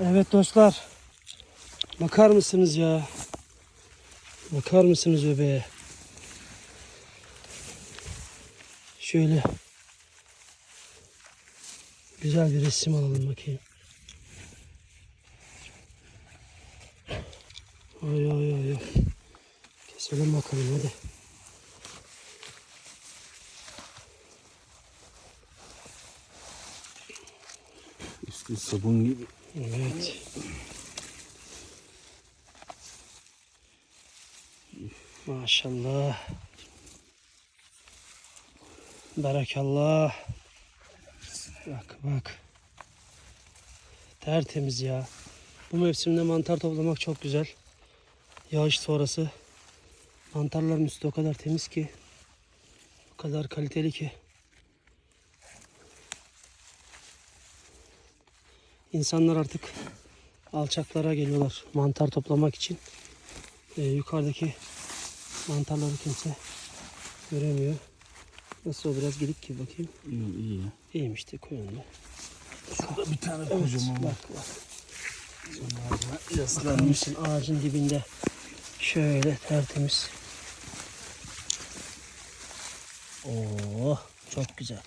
Evet dostlar. Bakar mısınız ya? Bakar mısınız öbeğe? Şöyle güzel bir resim alalım bakayım. Ay ay ay ay. Keselim bakalım hadi. Üstü sabun gibi. Evet. Maşallah. Barakallah. Bak bak. Tertemiz ya. Bu mevsimde mantar toplamak çok güzel. Yağış sonrası. Mantarların üstü o kadar temiz ki. O kadar kaliteli ki. İnsanlar artık alçaklara geliyorlar mantar toplamak için. Ee, yukarıdaki mantarları kimse göremiyor. Nasıl o biraz gidik ki bakayım. İyi, iyi ya. İyiymiş de koy onu. da. Şurada bir tane Evet, kocaman bak bak. Yaslanmış. ağacın dibinde. Şöyle tertemiz. Oo, çok güzel.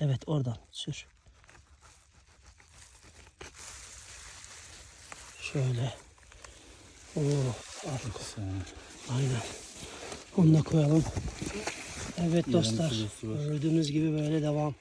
Evet oradan sür. Şöyle. Oo. Sen- Aynen. Onu da koyalım. Evet dostlar. Gördüğünüz gibi böyle devam.